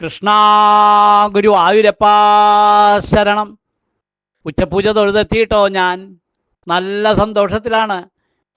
കൃഷ്ണ ഗുരു ആയുരപ്പാ ശരണം. ഉച്ചപൂജ തൊഴുതെത്തിയിട്ടോ ഞാൻ. നല്ല സന്തോഷത്തിലാണ്.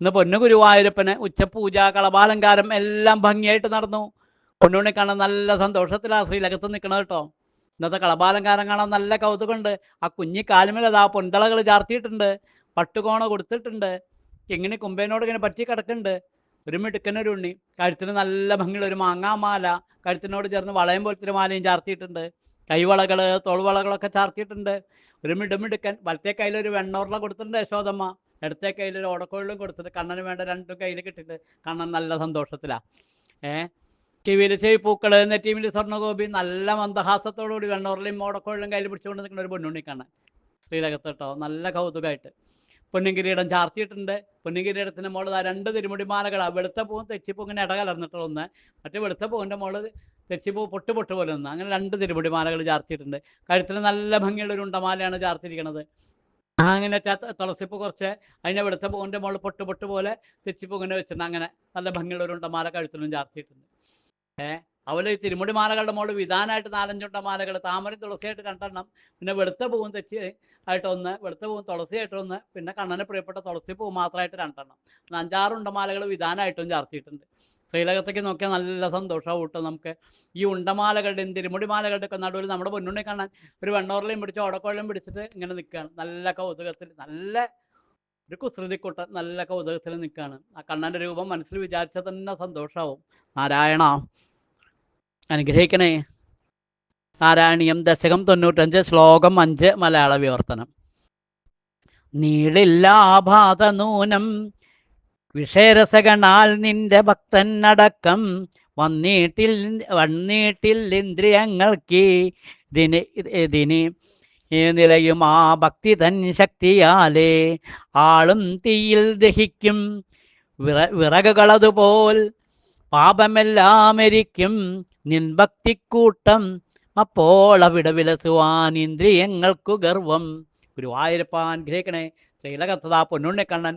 ഇന്ന് പൊന്നു ഗുരുവായൂരപ്പന് ഉച്ചപൂജ കളഭാലങ്കാരം എല്ലാം ഭംഗിയായിട്ട് നടന്നു. പൊന്നുണ്ണി കാണാൻ നല്ല സന്തോഷത്തിലാണ് ശ്രീലകത്ത് നിൽക്കണത് കേട്ടോ. ഇന്നത്തെ കളഭാലങ്കാരം കാണാൻ നല്ല കൗതുകമുണ്ട്. ആ കുഞ്ഞി കാലുമേലത് ആ പൊന്തളകൾ ചാർത്തിയിട്ടുണ്ട്. പട്ടുകോണ കൊടുത്തിട്ടുണ്ട്. എങ്ങനെ കുമ്പേനോട് ഇങ്ങനെ പറ്റി കിടക്കുന്നുണ്ട് ഒരു മിടുക്കനൊരു ഉണ്ണി. കഴുത്തിന് നല്ല ഭംഗിയുള്ള ഒരു മാങ്ങാമാല കഴുത്തിനോട് ചേർന്ന് വളയം പോലത്തെ ഒരു മാലയും ചാർത്തിയിട്ടുണ്ട്. കൈവളകൾ തോൾവളകളൊക്കെ ചാർത്തിയിട്ടുണ്ട്. ഒരു മിടുമിടുക്കൻ വലത്തെ കയ്യിൽ ഒരു വെണ്ണോറില കൊടുത്തിട്ടുണ്ട് യശോദമ്മ. ഇടത്തെ കയ്യിൽ ഒരു ഓടക്കോഴിലും കൊടുത്തിട്ട് കണ്ണന് വേണ്ട രണ്ടും കയ്യിൽ കിട്ടിയിട്ട് കണ്ണൻ നല്ല സന്തോഷത്തിലാണ് ഏ? ചെവിയിൽ ചെവി പൂക്കൾ നെറ്റീമിൽ സ്വർണഗോപി നല്ല മന്ദഹാസത്തോടുകൂടി വെണ്ണോറിലും ഓടക്കോഴിലും കയ്യിൽ പിടിച്ചുകൊണ്ട് നിൽക്കുന്ന ഒരു പൊന്നുണ്ണി കണ്ണൻ. ശ്രീലകത്ത് കേട്ടോ നല്ല കൗതുകമായിട്ട് പൊന്നിങ്കിരീടം ചാർത്തിയിട്ടുണ്ട്. പൊന്നിങ്കിരീടത്തിന്റെ മുകളിൽ രണ്ട് തിരുമുടിമാലകളാണ് വെളുത്ത പൂവും തെച്ചിപ്പൂ ഇങ്ങനെ ഇടകലർന്നിട്ടുള്ള ഒന്ന്. മറ്റേ വെളുത്ത പൂവിന്റെ മുകളിൽ തെച്ചിപ്പൂ പൊട്ട് പൊട്ട് പോലെ ഒന്ന്. അങ്ങനെ രണ്ട് തിരുമുടിമാലകൾ ചാർത്തിയിട്ടുണ്ട്. കഴുത്തിൽ നല്ല ഭംഗിയുള്ള ഒരു ഉണ്ടമാലയാണ് ചാർത്തിയിരിക്കുന്നത് അങ്ങനെ തുളസിപ്പ് കുറച്ച് അതിന്റെ വെളുത്ത പൂവിന്റെ മുകളിൽ പൊട്ട് പൊട്ട് പോലെ തെച്ചിപ്പൂ ഇങ്ങനെ വെച്ചിട്ടുണ്ട്. അങ്ങനെ നല്ല ഭംഗിയുള്ള ഒരു ഉണ്ടമാല കഴുത്തിലും ചാർത്തിയിട്ടുണ്ട്. ഏ? അതുപോലെ തിരുമുടി മാലകളുടെ മുകളിൽ വിധാനമായിട്ട് നാലഞ്ചുണ്ട മാലകൾ താമര തുളസിയായിട്ട് രണ്ടെണ്ണം പിന്നെ വെളുത്ത പൂവും തെച്ചി ആയിട്ടൊന്ന് വെളുത്ത പൂവും തുളസിയായിട്ടൊന്ന് പിന്നെ കണ്ണന് പ്രിയപ്പെട്ട തുളസി പൂവ് മാത്രമായിട്ട് രണ്ടെണ്ണം. പിന്നെ അഞ്ചാറ് മാലകൾ വിധാനമായിട്ടും ചാർത്തിയിട്ടുണ്ട്. ശ്രീലകത്തേക്ക് നോക്കിയാൽ നല്ല സന്തോഷം കൂട്ടും നമുക്ക്. ഈ ഉണ്ടമാലകളുടെയും ഒക്കെ നടുവിൽ നമ്മുടെ പൊന്നുണ്ണി കാണാൻ ഒരു വെണ്ണോറിലെയും പിടിച്ച് ഓടക്കോളിലും പിടിച്ചിട്ട് ഇങ്ങനെ നിൽക്കുകയാണ്. നല്ല കൗതുകത്തിൽ നല്ല ഒരു കുസൃതിക്കുട്ടൻ നല്ല കൗതുകത്തിൽ നിൽക്കുകയാണ്. ആ കണ്ണന്റെ രൂപം മനസ്സിൽ വിചാരിച്ചാൽ തന്നെ സന്തോഷമാവും നാരായണ. അനുഗ്രഹിക്കണേ. നാരായണീയം ദശകം തൊണ്ണൂറ്റഞ്ച് ശ്ലോകം അഞ്ച് മലയാള വിവർത്തനം. നീളില്ലാഭാത നൂനം വിഷയരസകണാൽ നിന്റെ ഭക്തൻ അടക്കം വന്നീട്ടിൽ വന്നീട്ടിൽ ഇന്ദ്രിയങ്ങൾക്ക് ഇതിന് ഇതിന് നിലയും ആ ഭക്തി തൻ ശക്തിയാലേ ആളും തീയിൽ ദഹിക്കും. വിറ വിറകുകളതുപോൽ പാപമെല്ലാം എരിക്കും. നിൻ ഭക്തിക്കൂട്ടം അപ്പോൾ അവിടെ വിലസുവാൻ ഇന്ദ്രിയങ്ങൾക്കു ഗർവം. ഗുരുവായൂരപ്പാൻ ഗ്രഹിക്കണേ. ശ്രീലകത്തതാ പൊന്നുണ്ണിക്കണ്ണൻ.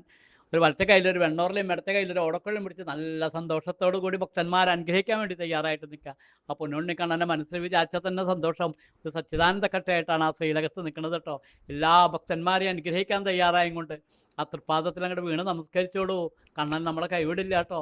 ഒരു വലത്തെ കയ്യിൽ ഒരു വെണ്ണോറിലും ഇടത്തെ കയ്യിൽ ഒരു ഓടക്കൊള്ളിയും പിടിച്ച് നല്ല സന്തോഷത്തോടു കൂടി ഭക്തന്മാർ അനുഗ്രഹിക്കാൻ വേണ്ടി തയ്യാറായിട്ട് നിൽക്കുക. ആ പൊന്നുണ്ണി കണ്ണന്റെ മനസ്സിൽ വിചാരിച്ചാൽ തന്നെ സന്തോഷം. ഒരു സച്ചിദാനന്ദ കട്ടയായിട്ടാണ് ആ ശ്രീലകത്ത് നിൽക്കുന്നത് കേട്ടോ. എല്ലാ ഭക്തന്മാരെയും അനുഗ്രഹിക്കാൻ തയ്യാറായും കൊണ്ട് ആ തൃപ്പാദത്തിൽ അങ്ങോട്ട് വീണ് നമസ്കരിച്ചോളൂ. കണ്ണൻ നമ്മളെ കൈവിടില്ല കേട്ടോ.